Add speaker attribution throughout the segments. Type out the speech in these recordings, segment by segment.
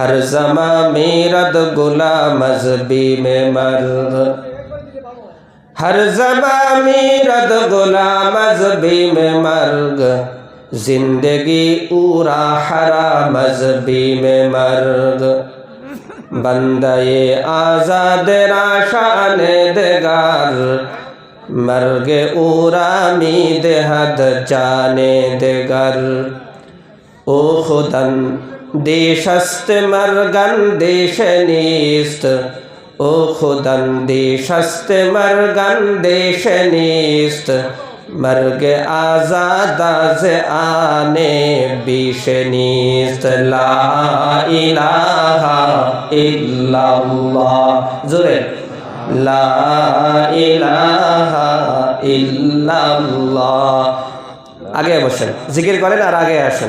Speaker 1: हर जमा मेरद गुला मजबी में मर्द। हर जमा मेरद गुला मजबी में मर्ग ज़िंदगी उरा हरा मजबी में मर्ग बंदे आज़ाद राशान देगार। मर्गे उरा मी देहद जाने देगर। ओ खुदन দেশস্ত মর্গন দেশ নিস্ত। ও খুদন দেশস্ত মর্গন দেশ নিস্ত। মর্গ আজাদাজ আনে বিষ নিস্ত। লা ইলাহা ইল্লাল্লাহ। জুরে। লা ইলাহা ইল্লাল্লাহ। আগে বসেন, জিকির করেন আর আগে আসেন।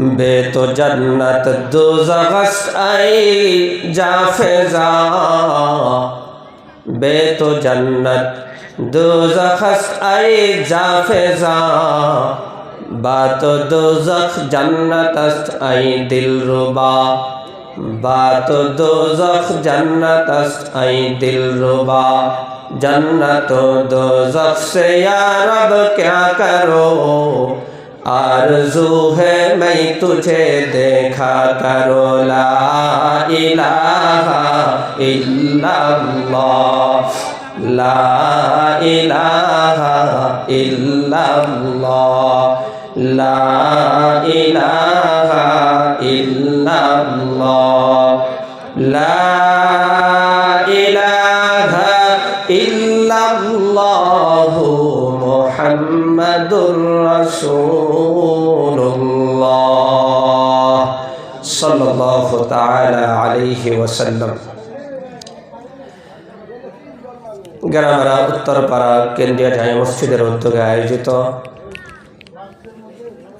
Speaker 1: बे तो जन्नत दो आई, जा फेजा। बे तो जन्नत दो आई, जा फेजा। बात दो जख जन्नत आई, दिल रुबा। बात दो जख जन्नत आई, दिल रुबा। जन्नत दो से या रब, क्या करो? आरज़ू है मैं तुझे देखा करो ला इलाहा इल्लल्लाह ला इलाहा इल्लल्लाह ला इलाहा इल्लल्लाह ला রাসূলুল্লাহ সাল্লাল্লাহু তাআলা আলাইহি ওয়াসাল্লাম। গ্রামারা উত্তরপাড়া কেন্দ্রীয় জামে মসজিদের উদ্যোগে আয়োজিত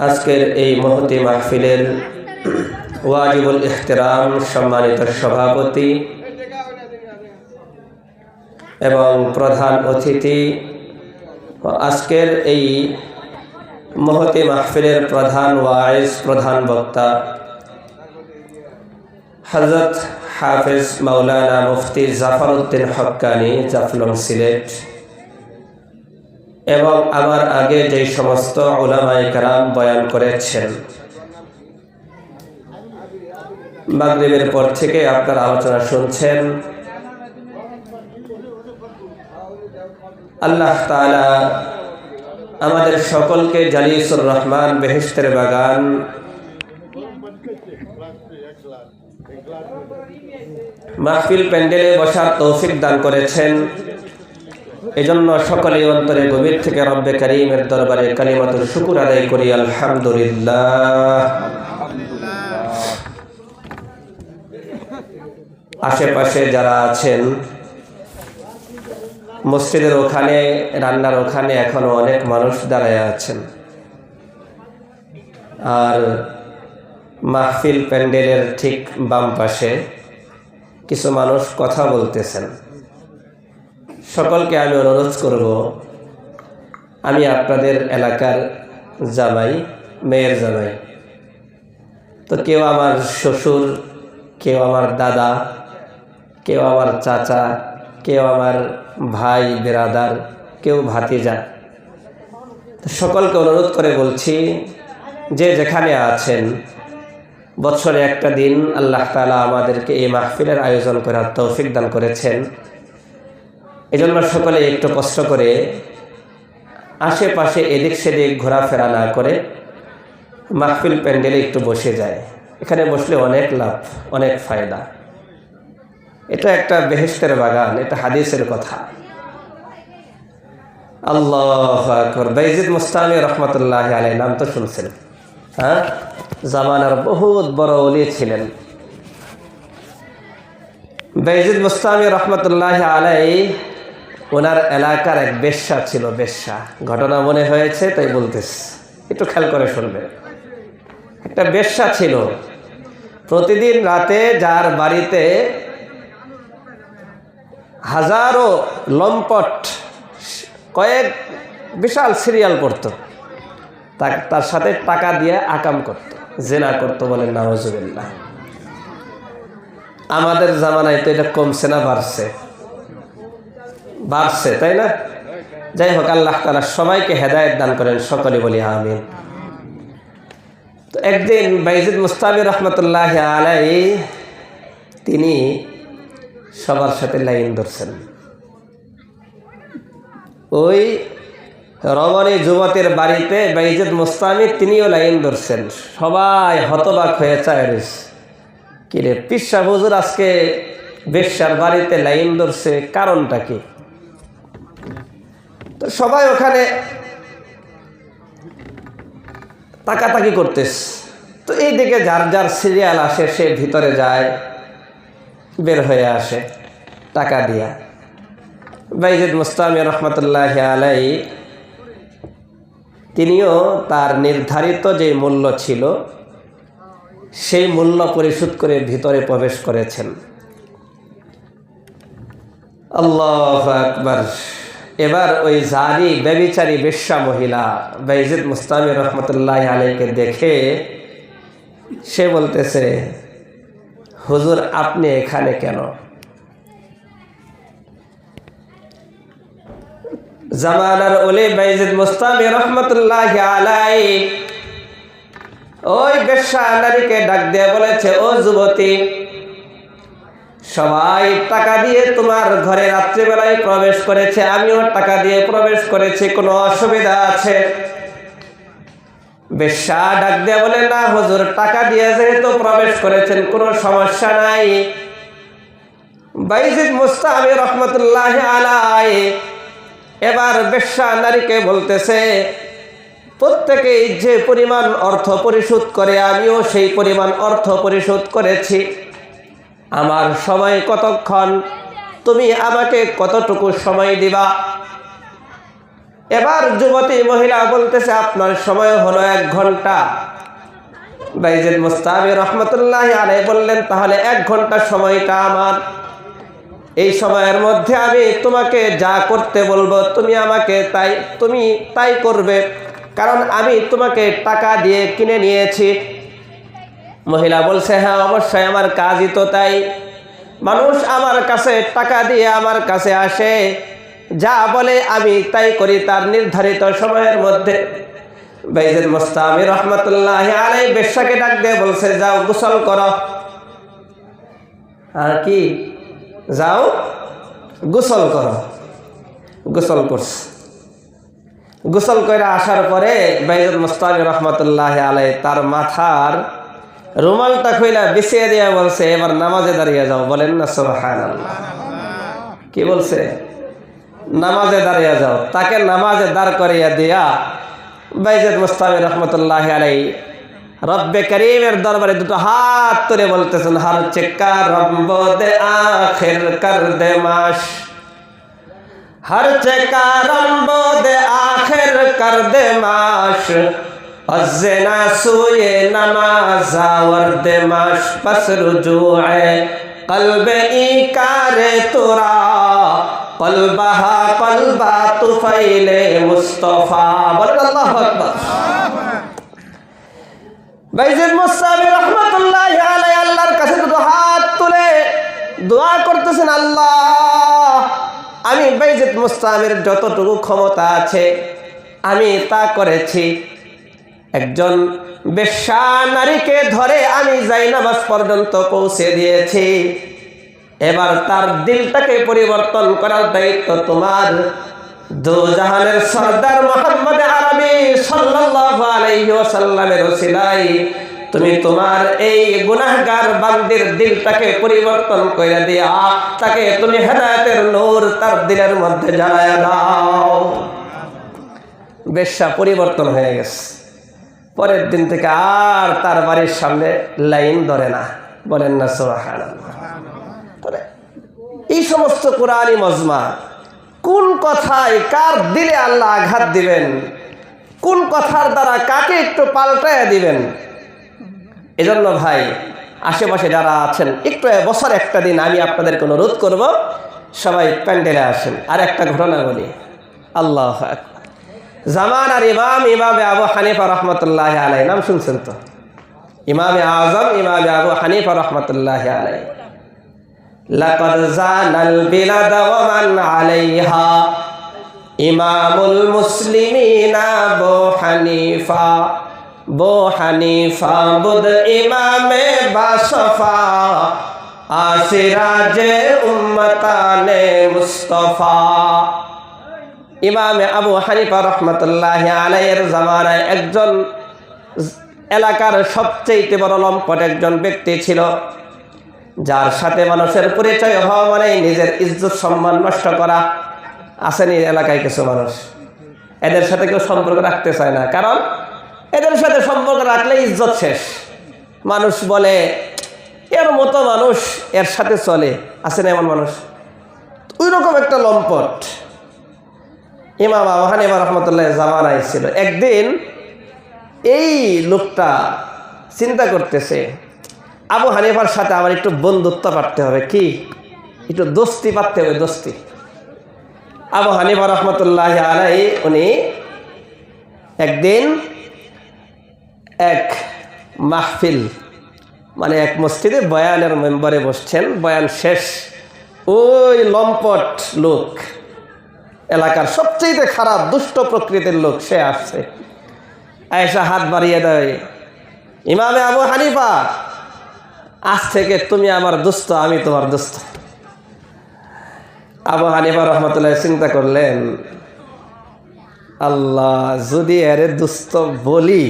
Speaker 1: আজকের এই মহতি মাহফিলের ওয়াজিবুল ইহতিরাম সম্মানিত সভাপতি এবং প্রধান অতিথি আজকের এই মহতি মাহফিলের প্রধান ওয়াইজ, প্রধান বক্তা হজরত হাফিজ মাওলানা মুফতি জাফর উদ্দিন হক্কানি, জাফলং সিলেট। এবং আমার আগে যে সমস্ত ওলামাই কারাম বয়ান করেছেন। মাগরিবের পর থেকে আপনার আলোচনা শুনছেন। আল্লাহ তালা আমাদের সকলকে জালিসুর রহমান বেহেস্তের বাগান। মাহফিল প্যান্ডেলে বসার তৌফিক দান করেছেন। এজন্য সকলেই অন্তরে গভীর থেকে রব্বে করিমের দরবারে কালিমাত শুকুর আদায় করি, আলহামদুলিল্লাহ। আশেপাশে যারা আছেন মসজিদের ওখানে, রান্নার ওখানে এখনও অনেক মানুষ দাঁড়ায় আছেন। আর মাহফিল প্যান্ডেলের ঠিক বাম পাশে কিছু মানুষ কথা বলতেছেন। সকলকে আমি অনুরোধ করব, আমি আপনাদের এলাকার জামাই, মেয়ের জামাই। তো কেউ আমার শ্বশুর, কেউ আমার দাদা, কেউ আমার চাচা কেউ আমার ভাই, বেরাদার, কেউ ভাতিজা। সকলকে অনুরোধ করে বলছি, যে যেখানে আছেন বৎসরে একটা দিন আল্লাহ তালা আমাদেরকে এই মাহফিলের আয়োজন করার তৌফিক দান করেছেন। এজন্য সকলে একটু কষ্ট করে আশেপাশে এদিক সেদিক ঘোরাফেরা না করে মাহফিল প্যান্ডেলে একটু বসে যায়। এখানে বসলে অনেক লাভ, অনেক ফায়দা। এটা একটা বেহেস্তের বাগান, এটা হাদিসের কথা। আল্লাহ রহমতুল্লাহ আলাই নাম তো শুনছেন। হ্যাঁ? জামানার বহুত বড় অলি ছিলেন। রহমতুল্লাহ আলাই ওনার এলাকার এক বেশ্যা ছিল, বেশ্যা। ঘটনা মনে হয়েছে, তাই বলতেছে। একটু খেয়াল করে শুনবে একটা বেশ্যা ছিল। প্রতিদিন রাতে যার বাড়িতে হাজারো লম্পট, কয়েক বিশাল সিরিয়াল পড়ত। তার সাথে টাকা দিয়ে আকাম করত, জেনা করতো বলেন নাওজুবিল্লাহ। আমাদের জামানায় তো এটা কমছে না, বাড়ছে। বাড়ছে, তাই না? যাই হোক, আল্লাহ তালা সবাইকে হেদায়ত দান করেন, সকলে বলি আমিন। তো একদিন বাইজিদ মুস্তাবি রহমতুল্লাহ আলাই তিনি সবার সাথে লাইন ধরছেন। ওই রমণী যুবতের বাড়িতে বাইজিদ মুস্তামি তিনিও লাইন ধরছেন। সবাই হতবাক হয়ে চায় কিরে পিসা হুজুর আজকে বেশ্যার বাড়িতে লাইন ধরছে, কারণটা কি? তো সবাই ওখানে তাকাতাকি করতেস তো এই দিকে যার যার সিরিয়াল আসে সে ভিতরে যায়। বের হয়ে আসে, টাকা দিয়া। বাইজিদ মুস্তামি রহমতুল্লাহ আলাই তিনিও তার নির্ধারিত যে মূল্য ছিল, সেই মূল্য পরিশোধ করে ভিতরে প্রবেশ করেছেন। আল্লাহ আকবার। এবার ওই জারি ব্যবিচারী বেশ্যা মহিলা বাইজিদ মুস্তামি রহমতুল্লাহ আলাইকে দেখে সে বলতেছে হুজুর, আপনি এখানে কেন? জামানার ওলি বাইজিদ মুস্তামি রহমতুল্লাহ আলাই ওই বেশ্যা নারীকে ডাক দিয়ে বলেছে, ও যুবতী, সবাই টাকা দিয়ে তোমার ঘরে রাত্রিবেলায় প্রবেশ করেছে, আমিও টাকা দিয়ে প্রবেশ করেছি, কোনো অসুবিধা আছে? বেশ্যা ডাক দিয়ে বলে, না হুজুর, টাকা দিয়ে যেহেতু প্রবেশ করেছেন, কোনো সমস্যা নাই। বাইজিদ মুস্তামি রহমতুল্লাহ আলাই এবার বেশ্যা নারীকে বলতেছে, প্রত্যেকেই যে পরিমাণ অর্থ পরিশোধ করে, আমিও সেই পরিমাণ অর্থ পরিশোধ করেছি। আমার সময় কতক্ষণ? তুমি আমাকে কতটুকু সময় দিবা? এবার যুবতী মহিলা বলতেছে, আপনার সময় হলো এক ঘণ্টা। বাইজেদ মুস্তাবি রহমতুল্লাহ আলাই বললেন, তাহলে এক ঘণ্টা সময়টা আমার। এই সময়ের মধ্যে আমি তোমাকে যা করতে বলব, তুমি আমাকে তাই, তুমি তাই করবে। কারণ আমি তোমাকে টাকা দিয়ে কিনে নিয়েছি। মহিলা বলছে হ্যাঁ অবশ্যই, আমার কাজই তো তাই। মানুষ আমার কাছে টাকা দিয়ে আমার কাছে আসে। যা বলে আমি তাই করি তার নির্ধারিত সময়ের মধ্যে। বাইজেদ মোস্তামি রহমতুল্লাহ আলাই বেশ্যাকে ডাক দিয়ে বলছে, যাও, গোসল করো। আর কি? যাও, গোসল করো। গোসল করছে। গোসল করে আসার পরে বাইজুল মুস্তানি রহমতুল্লাহ আলাই তার মাথার রুমালটা খুইলা বিছিয়ে দিয়া বলছে, এবার নামাজে দাঁড়িয়ে যাও। বলেন না সোহান কি বলছে? নামাজে দাঁড়িয়ে যাও। তাকে নামাজে দাঁড় করিয়া দিয়া বাইজেদ মুস্তামি রহমতুল্লাহ আলাই রব্বে করিমের দরবারে দুটো হাত তুলে বলতেছেন, হার চেকা রব্ব দে আখের কর দে মাস। হর চেকা রম্ব দে আখের কর দে মাস। অজেনা সুয়ে নামাজ আওয়ার দে মাস। পস রুজু কলবে ইকারে তোরা কলবাহা কলবা তুফাইলে মুস্তফা। বলেন আল্লাহু আকবার। বাইজিদ মুসাবি রাহমাতুল্লাহি আলাইহি আল্লাহর কাছে দুটো হাত তুলে দোয়া করতেছেন, আল্লাহ, আমি বাইজিদ মুস্তামের যতটুকু ক্ষমতা আছে, আমি তা করেছি। একজন বেশ্যা নারীকে ধরে আমি জাইনামাজ পর্যন্ত পৌঁছে দিয়েছি। এবার তার দিলটাকে পরিবর্তন করার দায়িত্ব তোমার। দু জাহানের সর্দার মোহাম্মদ আরবি সাল্লাল্লাহু আলাইহি ওয়াসাল্লামের ওসিলাই তুমি তোমার এই গুনাহগার বান্দির দিলটাকে পরিবর্তন করে দিয়া তাকে তুমি হেদায়েতের নূর তার দিলের মধ্যে জ্বালায় দাও। বেশ্যা পরিবর্তন হয়ে গেছে। পরের দিন থেকে আর তার বাড়ির সামনে লাইন ধরে না। বলেন না, সুবহানাল্লাহ। এই সমস্ত কোরআনই মজমা। কোন কথায় কার দিলে আল্লাহ আঘাত দিবেন? কোন কথার দ্বারা কাকে একটু পাল্টায় দিবেন? এজন্য ভাই, আশেপাশে যারা আছেন, একটু বছর একটা দিন আমি আপনাদেরকে অনুরোধ করব, সবাই প্যান্ডেলে আসেন। আর একটা ঘটনা বলি। আল্লাহ জামান আর ইমাম, ইমামে আবু হানিফা রহমতুল্লাহ আলাই নাম শুনছেন তো? ইমামে আজম, ইমামে আবু হানিফা রহমতুল্লাহ আলাই লাকাদ জালাল বিলাদ ওয়া আলাইহা। ইমামুল মুসলিমিন আবু হানিফা। বো হানিফা বুদ ইমামে আসিরাজ উম্মতানে মুস্তফা। ইমামে আবু হানিফা রহমতুল্লাহ আলাইয়ের জামানায় একজন এলাকার সবচেয়ে বড় লম্পট একজন ব্যক্তি ছিল। যার সাথে মানুষের পরিচয় হওয়া মানে নিজের ইজ্জত, সম্মান নষ্ট করা। আসেনি এলাকায় কিছু মানুষ? এদের সাথে কেউ সম্পর্ক রাখতে চায় না। কারণ এদের সাথে সম্পর্ক রাখলে ইজ্জত শেষ। মানুষ বলে, এর মতো মানুষ এর সাথে চলে। আসেন এমন মানুষ? ওই রকম একটা লম্পট। ইমাম আবু হানিফা রহমতুল্লাহ জামানায় ছিল। একদিন এই লোকটা চিন্তা করতেছে আবু হানিফার সাথে আমার একটু বন্ধুত্ব পারতে হবে, কি? একটু দোস্তি পারতে হবে, দোস্তি। আবু হানিফা রহমতুল্লাহ আলাই উনি একদিন এক মাহফিল মানে এক মসজিদে বয়ানের মেম্বারে বসছেন, বয়ান শেষ। ওই লম্পট লোক, এলাকার সবচেয়ে খারাপ, দুষ্ট প্রকৃতির লোক, সে আসছে। আয়েশা হাত বাড়িয়ে দেয়, ইমামে আবু হানিফা আজ থেকে তুমি আমার দুস্থ আমি তোমার দুস্থ আবু হানিফা রহমতুল্লাহ চিন্তা করলেন, আল্লাহ, যদি এরে দুস্থ বলি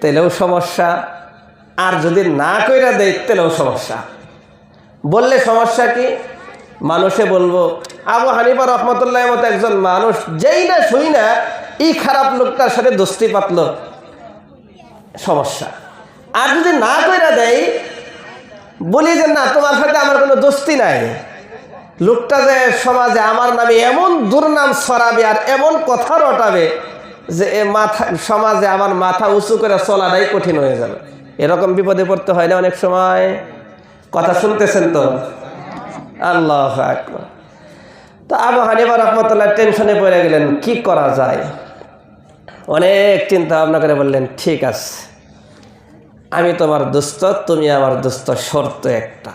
Speaker 1: তাহলেও সমস্যা, আর যদি না কইরা দেয় তাহলেও সমস্যা। বললে সমস্যা কি? মানুষে বলব, আবু হানিফা রহমতুল্লাহ মতো একজন মানুষ, যেই না শুই না, এই খারাপ লোকটার সাথে দোস্তি পাতল, সমস্যা। আর যদি না কইরা দেয়, বলি যে না, তোমার সাথে আমার কোনো দোস্তি নাই। লোকটা যে সমাজে আমার নামে এমন দুর্নাম ছড়াবে আর এমন কথা রটাবে যে এ মাথা, সমাজে আমার মাথা উঁচু করে চলাটাই কঠিন হয়ে যাবে। এরকম বিপদে পড়তে হয় না অনেক সময়। কথা শুনতেছেন তো? আল্লাহ তো আবু হানিফা রহমতুল্লাহ টেনশনে পড়ে গেলেন, কি করা যায়? অনেক চিন্তা ভাবনা করে বললেন, ঠিক আছে। আমি তোমার দুস্থ তুমি আমার দুস্থ শর্ত একটা।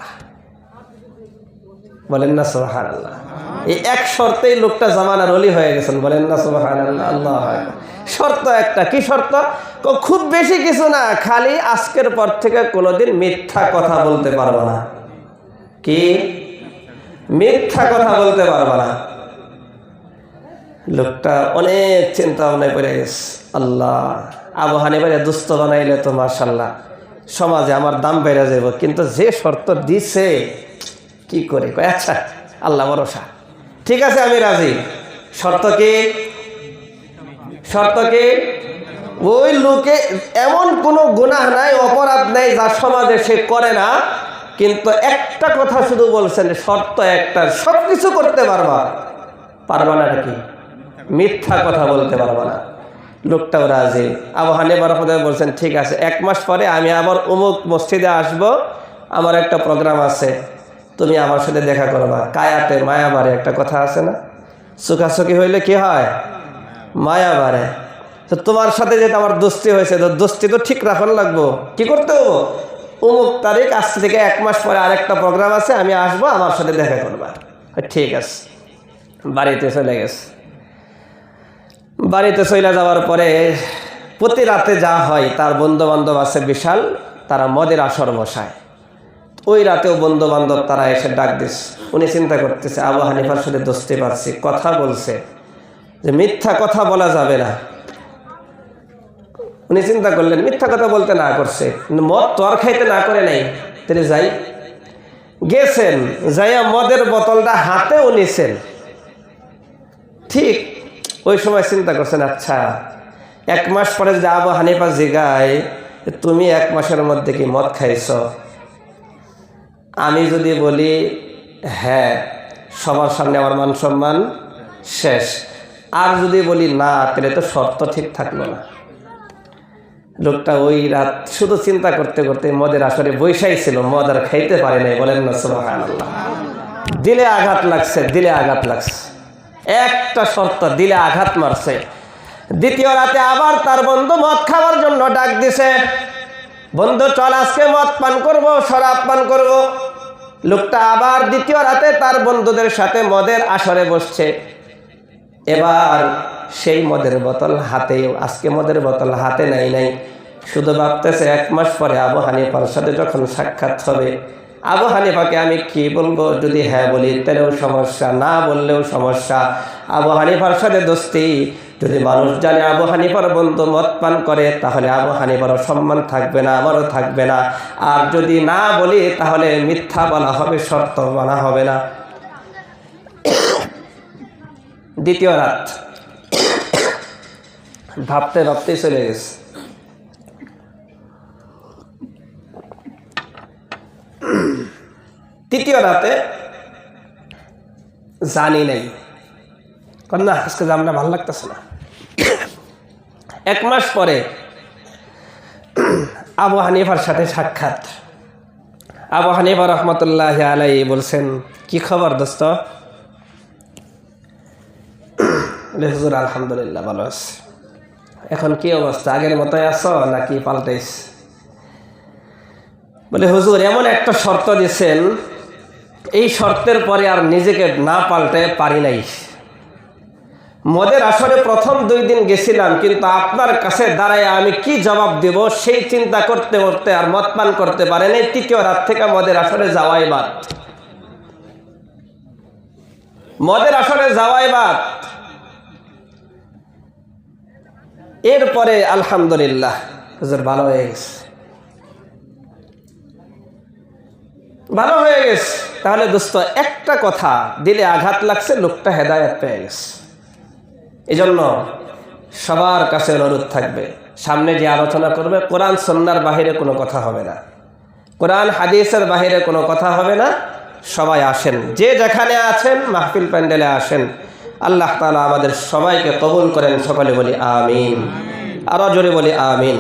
Speaker 1: বলেন না সোহান আল্লাহ এই এক শর্তেই লোকটা জামানার অলি হয়ে গেছেন, বলেন না সোহান আল্লাহ আল্লাহ শর্ত একটা, কি শর্ত? খুব বেশি কিছু না, খালি আজকের পর থেকে কোনোদিন মিথ্যা কথা বলতে পারব না। কি? মিথ্যা কথা বলতে পারব না। লোকটা অনেক চিন্তা ভাবনায় পড়ে গেছে, আল্লাহ। আবু হানিবারে দুস্থ বানাইলে তো মার্শাল্লাহ সমাজে আমার দাম বেড়ে যাব কিন্তু যে শর্ত দিছে, কি করে? আচ্ছা আল্লাহ ভরসা। ঠিক আছে, আমি রাজি। শর্ত কি? শর্ত ওই লোকে এমন কোনো গুনাহ নাই, অপরাধ নাই, যা সমাজে সে করে না, কিন্তু একটা কথা শুধু বলছেন, শর্ত একটা সব কিছু করতে পারবা। পারবা না নাকি? মিথ্যা কথা বলতে পারবা না। লোকটাও রাজি। আবু হানিফা বলছেন, ঠিক আছে, এক মাস পরে আমি আবার অমুক মসজিদে আসব, আমার একটা প্রোগ্রাম আছে, তুমি আমার সাথে দেখা করবা। কায়াতে মায়া বাড়ে একটা কথা আছে না? সুখাসুখি হইলে কি হয়? মায়া বাড়ে তো তোমার সাথে যেটা আমার দোস্তি হয়েছে, তো দোস্তি তো ঠিক রাখার লাগবো। কি করতে হব? অমুক তারিখ, আজ থেকে এক মাস পরে আরেকটা প্রোগ্রাম আছে, আমি আসব, আমার সাথে দেখা করবা। ঠিক আছে। বাড়িতে চলে গেছে। বাড়িতে চলে যাওয়ার পরে প্রতি রাতে যা হয়, তার বন্ধু বান্ধব আছে বিশাল, তারা মদের আসর বসায়। ওই রাতেও বন্ধু বান্ধব তারা এসে ডাক দিস। উনি চিন্তা করতেছে, আবু হানিফার সাথে দোস্তি পারছি কথা বলছে। যে মিথ্যা কথা বলা যাবে না। উনি চিন্তা করলেন, মিথ্যা কথা বলতে না করছে। মদ তো আর খাইতে না করে নাই। তিনি যাই, গেছেন, যাইয়া মদের বোতলটা হাতেও নিছেন ঠিক ওই সময় চিন্তা করছেন আচ্ছা এক মাস পরে যদি আবু হানিফা জিগায়, তুমি এক মাসের মধ্যে কি মদ খাইছ? আমি যদি বলি হ্যাঁ সবার সামনে আমার মান সম্মান শেষ। আর যদি বলি, না, তাহলে তো শর্ত ঠিক থাকল না। লোকটা ওই রাত শুধু চিন্তা করতে করতে মদের আসরে বৈশাই ছিল, মদ আর খাইতে পারে নাই, বলেন না, সুবহানাল্লাহ। দিলে আঘাত লাগছে, দিলে আঘাত লাগছে। একটা শর্ত, দিলে আঘাত মারছে। দ্বিতীয় রাতে আবার তার বন্ধু মদ খাওয়ার জন্য ডাক দিছে। বন্ধু, চল আজকে মদ পান করব, শরাব পান করব। লোকটা আবার দ্বিতীয় রাতে তার বন্ধুদের সাথে মদের আসরে বসছে। এবার সেই মদের বোতল হাতে আজকে মদের বোতল হাতে নাই নাই। শুধু ভাবতেছে, এক মাস পরে আবু হানিফার সাথে যখন সাক্ষাৎ হবে আবু হানিফাকে আমি কি বলব? যদি হ্যাঁ বলি, তাহলেও সমস্যা। না বললেও সমস্যা। আবু হানিফার সাথে দোস্তি। যদি মানুষ জানে আবু হানিফার বন্ধু মদ পান করে, তাহলে আবু হানিফারও সম্মান থাকবে না, আমারও থাকবে না। আর যদি না বলি, তাহলে মিথ্যা বলা হবে, শর্ত বলা হবে না। দ্বিতীয় রাত। ভাবতে ভাবতেই চলে গেছে। তৃতীয় রাতে জানি নাই। না আজকে জামটা ভালো লাগতেছে না। এক মাস পরে আবু হানিফার সাথে সাক্ষাৎ। আবু হানিফা রহমতুল্লাহ আলাই বলছেন, কি খবর দোস্ত? হুজুর, আলহামদুলিল্লাহ, ভালো আছে। এখন কি অবস্থা? আগের মতোই আছো নাকি পাল্টাইছ? বলে, হুজুর, এমন একটা শর্ত দিয়েছেন এই শর্তের পরে আর নিজেকে না পাল্টে পারি নাই। মদের আসরে প্রথম দুই দিন গেছিলাম, কিন্তু আপনার কাছে দাঁড়ায় আমি কি জবাব দেব সেই চিন্তা করতে করতে আর মদ পান করতে পারেন এই তৃতীয় রাত থেকে মদের আসরে যাওয়াই বাদ। মদের আসরে যাওয়াই বাদ। এরপরে আলহামদুলিল্লাহ ভালো হয়ে গেছে। ভালো হয়ে গেছে। তাহলে দোস্ত, একটা কথা, দিলে আঘাত লাগছে, লোকটা হেদায়ত পেয়ে গেছে। এই জন্য সবার কাছে অনুরোধ থাকবে, সামনে যে আলোচনা করবে, কোরআন সন্ন্যার বাহিরে কোনো কথা হবে না। কোরআন হাদিসের বাহিরে কোনো কথা হবে না। সবাই আসেন, যে যেখানে আছেন, মাহফিল প্যান্ডেলে আসেন। আল্লাহ তালা আমাদের সবাইকে কবুল করেন, সকলে বলি আমিন। আরও জোরে বলি আমিন।